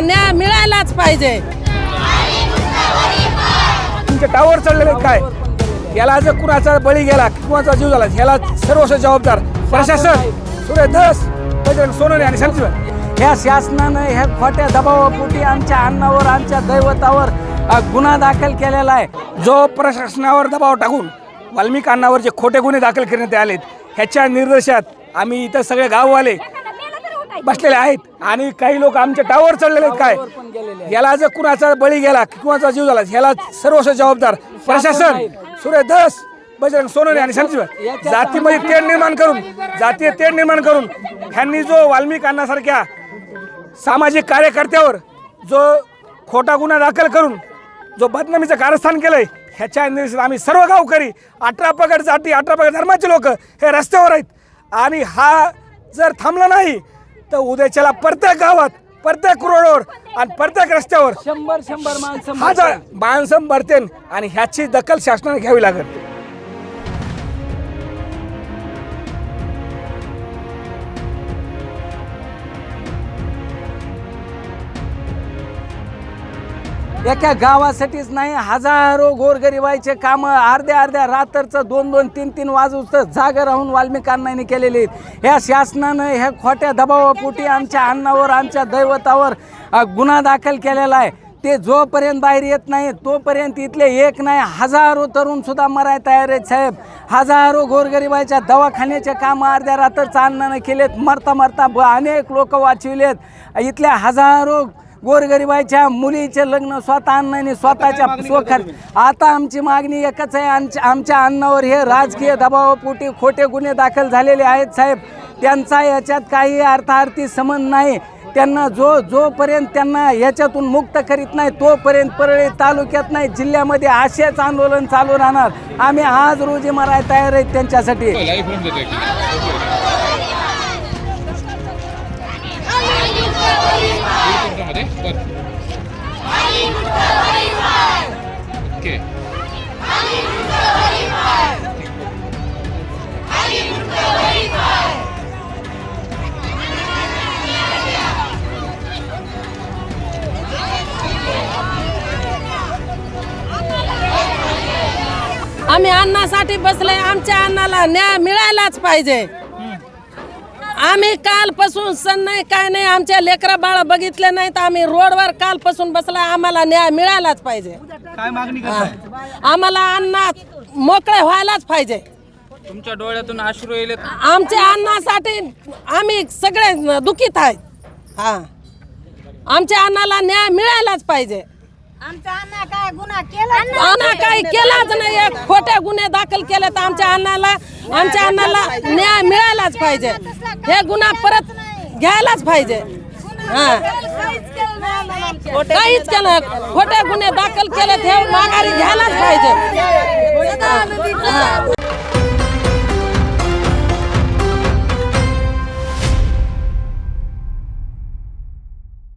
न्याय मिळायलाच पाहिजे. तुमचे टावर चढलेले काय? याला जर कुणाचा बळी गेला कुणाचा जीव झाला ह्याला सर्वस्व जबाबदार प्रशासन. सुरे दस बजरंग सोनवणे आणि संजीवन ह्या शासनानं ह्या खोट्या दबावापोटी आमच्या अन्नावर आमच्या दैवतावर गुन्हा दाखल केलेला आहे. जो प्रशासनावर दबाव टाकून वाल्मिक अण्णावर जे खोटे गुन्हे दाखल करण्यात आलेत ह्याच्या निर्देशात आम्ही इथं सगळे गाववाले बसलेले आहेत. आणि काही लोक आमच्या टावर चढलेले आहेत काय? याला जर कुणाचा बळी गेला कुणाचा जीव झाला ह्याला सर्वस्व जबाबदार प्रशासन. सुरे दस बजरंग सोनवणे आणि संजीवन जातीमध्ये तेढ निर्माण करून जातीय तेढ निर्माण करून ह्यांनी जो वाल्मिक अण्णासारख्या सामाजिक कार्यकर्त्यावर जो खोटा गुन्हा दाखल करून जो बदनामीचं कारस्थान केलंय ह्याच्या निर्देशात आम्ही सर्व गावकरी अठरा पगड जाती अठरा पगड धर्माचे लोक हे रस्त्यावर आहेत. आणि हा जर थांबला नाही तर उद्याच्याला प्रत्येक गावात प्रत्येक रोडवर आणि प्रत्येक रस्त्यावर शंभर शंभर माणसं हजार माणसं. मरतेन आणि ह्याची दखल शासनाने घ्यावी लागेल. एका गावासाठीच नाही हजारो गोरगरिबाईचे काम अर्ध्या अर्ध्या रात्रचं दोन दोन तीन तीन वाजूचं जागं राहून वाल्मिकांनाने केलेले आहेत. ह्या शासनानं ह्या खोट्या दबावापोटी आमच्या अन्नावर आमच्या दैवतावर गुन्हा दाखल केलेला आहे. ते जोपर्यंत बाहेर येत नाही तोपर्यंत इथले एक नाही हजारो तरुण सुद्धा मराय तयार आहेत साहेब. हजारो गोरगरिबाच्या दवाखान्याचे काम अर्ध्या रात्रचं अन्नानं केलेत मरता मरता ब अनेक लोक वाचविलेत. इथल्या हजारो गोरगरिबाच्या मुलीचे लग्न स्वतः अण्णांनी स्वतःच्या स्वखर आता आमची मागणी एकच आहे आमच्या आमच्या अन्नावर हे राजकीय दबावापोटी खोटे गुन्हे दाखल झालेले आहेत साहेब. त्यांचा याच्यात काही अर्थार्थी संबंध नाही. त्यांना जो जोपर्यंत त्यांना याच्यातून मुक्त करीत नाही तोपर्यंत परळी तालुक्यात नाही जिल्ह्यामध्ये असेच आंदोलन चालू राहणार. आम्ही आज रोजी मराय तयार आहेत त्यांच्यासाठी. ओके. आम्ही अन्नासाठी बसले आमच्या अन्नाला न्याय मिळायलाच पाहिजे. आम्ही कालपासून सण नाही काय नाही आमच्या लेकरा बाळा बघितले नाहीत आम्ही रोडवर कालपासून बसला आम्हाला न्याय मिळायलाच पाहिजे. काय मागणी. आम्हाला अन्ना मोकळे व्हायलाच पाहिजे. तुमच्या डोळ्यातून अश्रू येईल आमच्या अन्नासाठी आम्ही सगळे दुखीत आहेत. हा. आमच्या अन्नाला न्याय मिळायलाच पाहिजे. अण्णा काय गुन्हा केला अन्ना काही केलाच नाही. एक खोटे गुन्हे दाखल केले तर आमच्या अन्नाला आमच्या अन्नाला न्याय मिळायलाच पाहिजे. हे गुन्हा परत घ्यायलाच पाहिजे. हा. काहीच केलं खोटे गुन्हे दाखल केले हे माघारी घ्यायलाच पाहिजे.